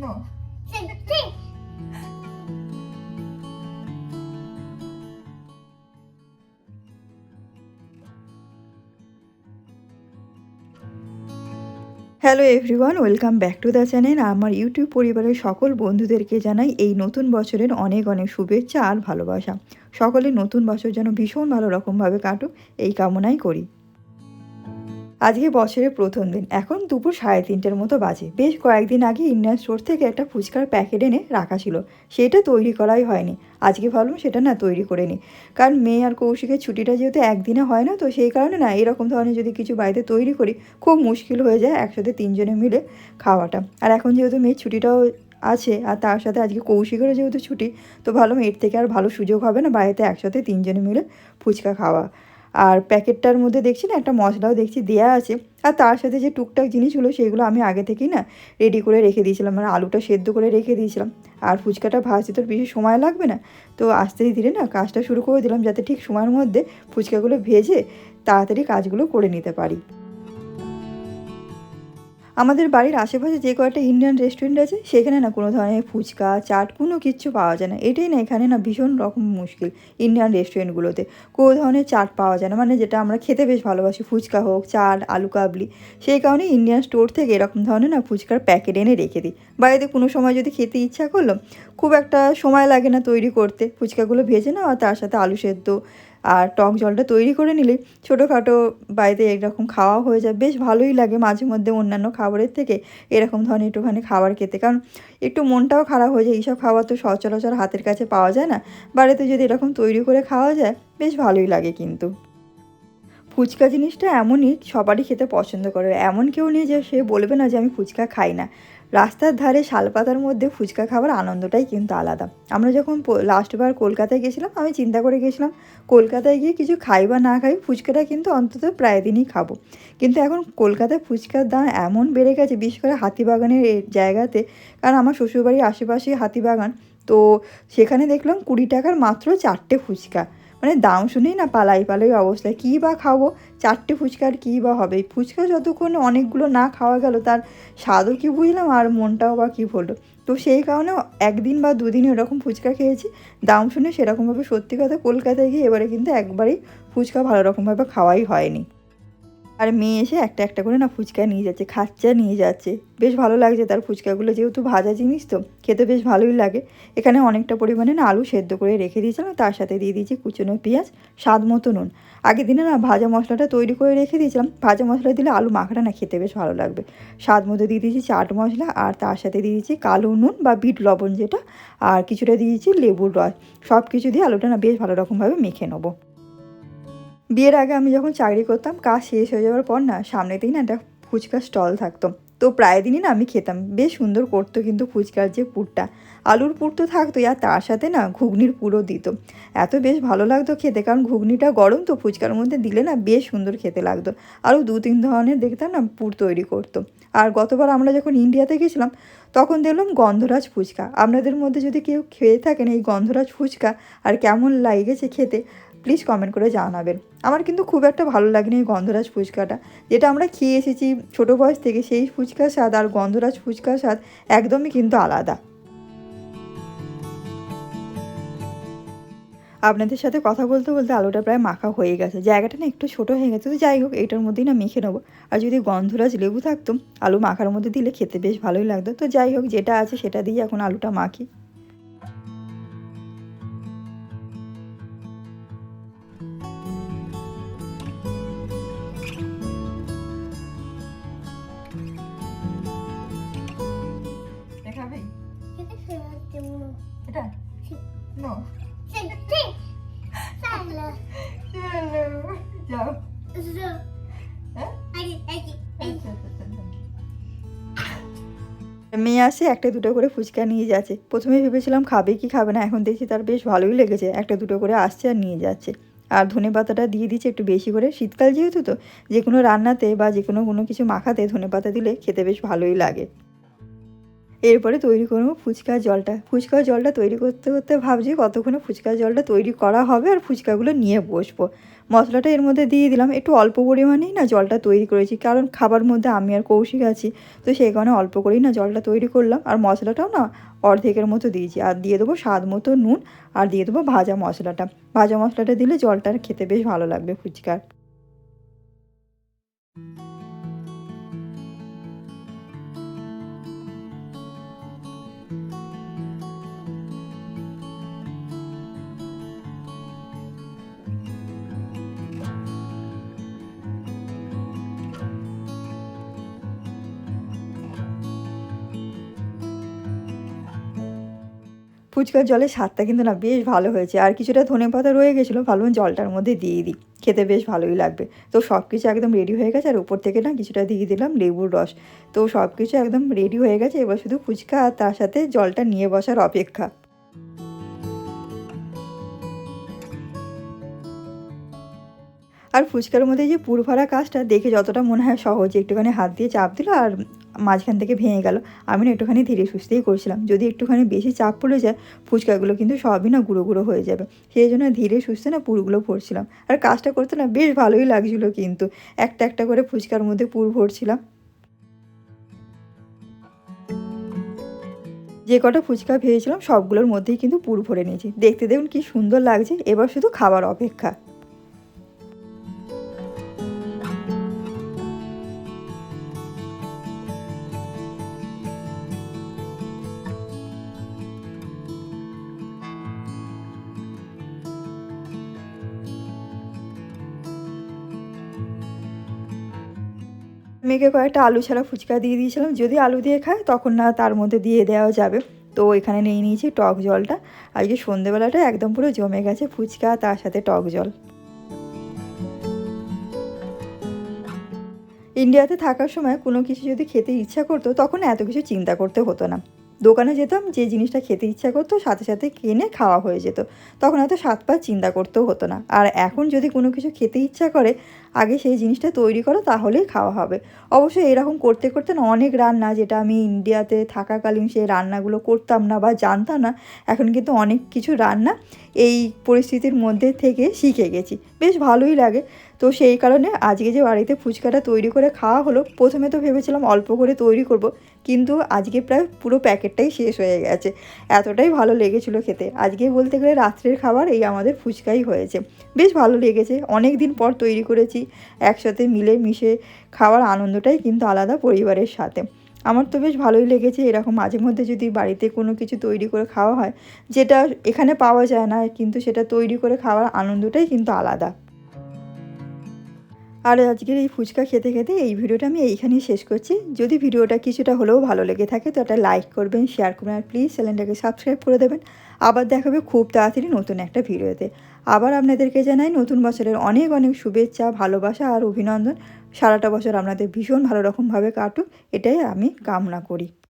No. Hello everyone welcome back to the channel আমার YouTube পরিবারের সকল বন্ধুদেরকে জানাই এই নতুন বছরের অনেক অনেক শুভেচ্ছা আর ভালোবাসা। সকলে নতুন বছর যেন ভীষণ ভালো রকমভাবে কাটুক এই কামনাই করি। আজকে বছরের প্রথম দিন। এখন দুপুর সাড়ে তিনটের মতো বাজে। বেশ কয়েকদিন আগে ইন্ডিয়ান স্টোর থেকে একটা ফুচকার প্যাকেট এনে রাখা ছিল। সেটা তৈরি করাই হয়নি। আজকে ভাবলাম সেটা না তৈরি করে নিই কারণ মেয়ে আর কৌশিকের ছুটিটা যেহেতু একদিনে হয় না, তো সেই কারণে না এরকম ধরনের যদি কিছু বাড়িতে তৈরি করি, খুব মুশকিল হয়ে যায় একসাথে তিনজনে মিলে খাওয়াটা। আর এখন যেহেতু মেয়ের ছুটিটাও আছে, আর তার সাথে আজকে কৌশিকেরও যেহেতু ছুটি, তো ভালো এর থেকে আর ভালো সুযোগ হবে না বাড়িতে একসাথে তিনজনে মিলে ফুচকা খাওয়া। আর প্যাকেটটার মধ্যে দেখছি না, একটা মশলাও দেখছি দেয়া আছে। আর তার সাথে যে টুকটাক জিনিসগুলো, সেগুলো আমি আগে থেকেই না রেডি করে রেখে দিয়েছিলাম। মানে আলুটা সেদ্ধ করে রেখে দিয়েছিলাম। আর ফুচকাটা ভাজতে তোর বেশি সময় লাগবে না। তো আস্তে ধীরে না কাজটা শুরু করে দিলাম, যাতে ঠিক সময়ের মধ্যে ফুচকাগুলো ভেজে তাড়াতাড়ি কাজগুলো করে নিতে পারি। আমাদের বাড়ির আশেপাশে যে কয়েকটা ইন্ডিয়ান রেস্টুরেন্ট আছে, সেখানে না কোনো ধরনের ফুচকা, চাট, কোনো কিচ্ছু পাওয়া যায় না। এটাই না এখানে না ভীষণ রকম মুশকিল ইন্ডিয়ান রেস্টুরেন্টগুলোতে কোনো ধরনের চাট পাওয়া যায় না। মানে যেটা আমরা খেতে বেশ ভালোবাসি, ফুচকা হোক, চাট, আলু কাবলি। সেই কারণে ইন্ডিয়ান স্টোর থেকে এরকম ধরনের না ফুচকার প্যাকেট এনে রেখে দিই। বাড়িতে কোনো সময় যদি খেতে ইচ্ছা করল, খুব একটা সময় লাগে না তৈরি করতে। ফুচকাগুলো ভেজে নাও আর তার সাথে আলু সেদ্ধ আর টক জলটা তৈরি করে নিলে ছোটোখাটো বাড়িতে এরকম খাওয়া হয়ে যায়। বেশ ভালোই লাগে মাঝে মধ্যে অন্যান্য খাবারের থেকে এরকম ধরনের একটুখানি খাবার খেতে। কারণ একটু মনটাও খারাপ হয়ে যায়। এইসব খাবার তো সচরাচর হাতের কাছে পাওয়া যায় না। বাড়িতে যদি এরকম তৈরি করে খাওয়া যায়, বেশ ভালোই লাগে কিন্তু। ফুচকা জিনিসটা এমনই সবারই খেতে পছন্দ করে। এমন কেউ নেই যে সে বলবে না যে আমি ফুচকা খাই না। রাস্তার ধারে শালপাতার মধ্যে ফুচকা খাওয়ার আনন্দটাই কিন্তু আলাদা। আমরা যখন লাস্টবার কলকাতায় গেছিলাম, আমি চিন্তা করে গেছিলাম, কলকাতায় গিয়ে কিছু খাই বা না খাই, ফুচকাটা কিন্তু অন্তত প্রায় দিনই খাব। কিন্তু এখন কলকাতায় ফুচকার দাম এমন বেড়ে গেছে, বিশেষ করে হাতিবাগানের জায়গাতে। কারণ আমার শ্বশুরবাড়ির আশেপাশে হাতিবাগান, তো সেখানে দেখলাম কুড়ি টাকার মাত্র চারটে ফুচকা। মানে দাম শুনেই না পালাই পালাই অবস্থায় কী বা খাব? চারটে ফুচকার কী বা হবে? ফুচকা যতক্ষণ অনেকগুলো না খাওয়া গেল, তার স্বাদও কী বুঝলাম আর মনটাও বা কী হলো তো সেই কারণে একদিন বা দুদিন এরকম ফুচকা খেয়েছি। দাম শুনে সেরকমভাবে সত্যি কথা কলকাতায় গিয়ে এবারে কিন্তু একবারেই ফুচকা ভালো রকমভাবে খাওয়াই হয়নি। আর মেয়ে এসে একটা একটা করে না ফুচকা নিয়ে যাচ্ছে আর নিয়ে যাচ্ছে। বেশ ভালো লাগছে তার ফুচকাগুলো, যেহেতু ভাজা জিনিস তো, খেতে বেশ ভালোই লাগে। এখানে অনেকটা পরিমাণে না আলু সেদ্ধ করে রেখে দিয়েছিলাম, তার সাথে দিয়ে দিয়েছি কুচনো পেঁয়াজ, স্বাদ মতো নুন। আগের দিনে না ভাজা মশলাটা তৈরি করে রেখে দিয়েছিলাম, ভাজা মশলা দিলে আলু মাখাটা না খেতে বেশ ভালো লাগবে। স্বাদ মতো দিয়ে দিয়েছি চাট মশলা, আর তার সাথে দিয়ে দিয়েছি কালো নুন বা বিট লবণ যেটা, আর কিছুটা দিয়েছি লেবুর রস। সব কিছু দিয়ে আলুটা না বেশ ভালো রকমভাবে মেখে নেব। বিয়ের আগে আমি যখন চাকরি করতাম, কাজ শেষ হয়ে যাওয়ার পর না, সামনে সামনেতেই না একটা ফুচকার স্টল থাকতো। তো প্রায় দিনই না আমি খেতাম। বেশ সুন্দর করতো কিন্তু ফুচকার যে পুরটা। আলুর পুর তো থাকতোই আর তার সাথে না ঘুগনির পুরও দিত। এত বেশ ভালো লাগতো খেতে কারণ ঘুগনিটা গরম তো ফুচকার মধ্যে দিলে না বেশ সুন্দর খেতে লাগতো। আরও দু তিন ধরনের দেখতাম না পুর তৈরি করতো। আর গতবার আমরা যখন ইন্ডিয়াতে গেছিলাম, তখন দেখলাম গন্ধরাজ ফুচকা। আপনাদের মধ্যে যদি কেউ খেয়ে থাকেন এই গন্ধরাজ ফুচকা, আর কেমন লাগেছে খেতে প্লিজ কমেন্ট করে জানাবেন। আমার কিন্তু খুব একটা ভালো লাগেনি এই গন্ধরাজ ফুচকাটা। যেটা আমরা খেয়ে এসেছি ছোটো বয়স থেকে সেই ফুচকার স্বাদ আর গন্ধরাজ ফুচকার স্বাদ একদমই কিন্তু আলাদা। আপনাদের সাথে কথা বলতে বলতে আলুটা প্রায় মাখা হয়ে গেছে। জায়গাটা না একটু ছোটো হয়ে গেছে। তো যাই হোক, এটার মধ্যেই না মেখে নেব। আর যদি গন্ধরাজ লেবু থাকতো, আলু মাখার মধ্যে দিলে খেতে বেশ ভালোই লাগতো। তো যাই হোক, যেটা আছে সেটা দিয়ে এখন আলুটা মাখি। মেয়ে আসে, একটা দুটো করে ফুচকা নিয়ে যাচ্ছে। প্রথমে ভেবেছিলাম খাবে কি খাবে না, এখন দেখছি তার বেশ ভালোই লেগেছে। একটা দুটো করে আসছে আর নিয়ে যাচ্ছে। আর ধনে পাতাটা দিয়ে দিচ্ছে একটু বেশি করে। শীতকাল যেহেতু তো, যে কোনো রান্নাতে বা যে কোনো কোনো কিছু মাখাতে ধনে পাতা দিলে খেতে বেশ ভালোই লাগে। এরপরে তৈরি করব ফুচকার জলটা। ফুচকার জলটা তৈরি করতে করতে ভাবছি কতক্ষণে ফুচকার জলটা তৈরি করা হবে আর ফুচকাগুলো নিয়ে বসবো। মশলাটা এর মধ্যে দিয়ে দিলাম, একটু অল্প পরিমাণেই না জলটা তৈরি করেছি, কারণ খাবার মধ্যে আমি আর কৌশিক আছি, তো সেই কারণে অল্প করেই না জলটা তৈরি করলাম। আর মশলাটাও না অর্ধেকের মতো দিয়েছি, আর দিয়ে দেবো স্বাদ মতো নুন, আর দিয়ে দেবো ভাজা মশলাটা। ভাজা মশলাটা দিলে জলটা খেতে বেশ ভালো লাগবে ফুচকার। ফুচকার জলের স্বাদটা কিন্তু না বেশ ভালো হয়েছে। আর কিছুটা ধনে পাতা রয়ে গেছিল ভালো জলটার মধ্যে দিয়ে দিই। খেতে বেশ ভালোই লাগবে। তো সব কিছু একদম রেডি হয়ে গেছে, আর উপর থেকে না কিছুটা দিয়ে দিলাম লেবুর রস। তো সব কিছু একদম রেডি হয়ে গেছে, এবার শুধু ফুচকা আর তার সাথে জলটা নিয়ে বসার অপেক্ষা। আর ফুচকার মধ্যে যে পুর ভরা কাজটা দেখে যতটা মনে হয় সহজ, একটুখানি হাত দিয়ে চাপ দিল আর মাঝখান থেকে ভেঙে গেল। আমি না একটুখানি ধীরে সুস্থেই করছিলাম। যদি একটুখানি বেশি চাপ পড়ে যায়, ফুচকাগুলো কিন্তু সবই না গুঁড়ো গুঁড়ো হয়ে যাবে। সেই জন্য ধীরে সুস্থে না পুরগুলো ভরছিলাম। আর কাজটা করতে না বেশ ভালোই লাগছিল কিন্তু। একটা একটা করে ফুচকার মধ্যে পুর ভরছিলাম। যে কটা ফুচকা ভেবেছিলাম সবগুলোর মধ্যেই কিন্তু পুর ভরে নিয়েছি। দেখতে দেখুন কি সুন্দর লাগছে। এবার শুধু খাবার অপেক্ষা। মেয়েকে কয়েকটা আলু ছাড়া ফুচকা দিয়ে দিয়েছিলাম। যদি আলু দিয়ে খায়, তখন না তার মধ্যে দিয়ে দেওয়া যাবে। তো এখানে নিয়ে নিয়েছি টক জলটা। আজকে সন্ধেবেলাটা একদম পুরো জমে গেছে ফুচকা, তার সাথে টক জল। ইন্ডিয়াতে থাকার সময় কোনো কিছু যদি খেতে ইচ্ছা করতো, তখন এত কিছু চিন্তা করতে হতো না। দোকানে যেতাম, যে জিনিসটা খেতে ইচ্ছা করতো, সাথে সাথে কিনে খাওয়া হয়ে যেত। তখন এত সাত পা চিন্তা করতেও হতো না। আর এখন যদি কোনো কিছু খেতে ইচ্ছা করে, আগে সেই জিনিসটা তৈরি করো, তাহলেই খাওয়া হবে। অবশ্যই এরকম করতে করতে না অনেক রান্না, যেটা আমি ইন্ডিয়াতে থাকাকালীন সেই রান্নাগুলো করতাম না বা জানতাম না, এখন কিন্তু অনেক কিছু রান্না এই পরিস্থিতির মধ্যে থেকে শিখে গেছি। বেশ ভালোই লাগে। তো সেই কারণে আজকে যে বাড়িতে ফুচকাটা তৈরি করে খাওয়া হলো, প্রথমে তো ভেবেছিলাম অল্প করে তৈরি করব, কিন্তু আজকে প্রায় পুরো প্যাকেটটাই শেষ হয়ে গেছে। এতটাই ভালো লেগেছিলো খেতে। আজকে বলতে গেলে রাত্রের খাবার এই আমাদের ফুচকাই হয়েছে। বেশ ভালো লেগেছে। অনেক দিন পর তৈরি করেছি। একসাথে মিলে মিশে খাওয়ার আনন্দটাই কিন্তু আলাদা পরিবারের সাথে। আমার তো বেশ ভালোই লেগেছে এরকম মাঝে মধ্যে যদি বাড়িতে কোনো কিছু তৈরি করে খাওয়া হয়, যেটা এখানে পাওয়া যায় না, কিন্তু সেটা তৈরি করে খাওয়ার আনন্দটাই কিন্তু আলাদা। আর আজকের এই ফুচকা খেতে খেতে এই ভিডিওটা আমি এইখানেই শেষ করছি। যদি ভিডিওটা কিছুটা হলেও ভালো লেগে থাকে, তো একটা লাইক করবেন শেয়ার করবেন, আর প্লিজ চ্যানেলটাকে সাবস্ক্রাইব করে দেবেন। আবার দেখাবে খুব তাড়াতাড়ি নতুন একটা ভিডিওতে। আবার আপনাদেরকে জানাই, নতুন বছরের অনেক অনেক শুভেচ্ছা, ভালোবাসা আর অভিনন্দন। সারাটা বছর আপনাদের ভীষণ ভালো রকমভাবে কাটুক, এটাই আমি কামনা করি।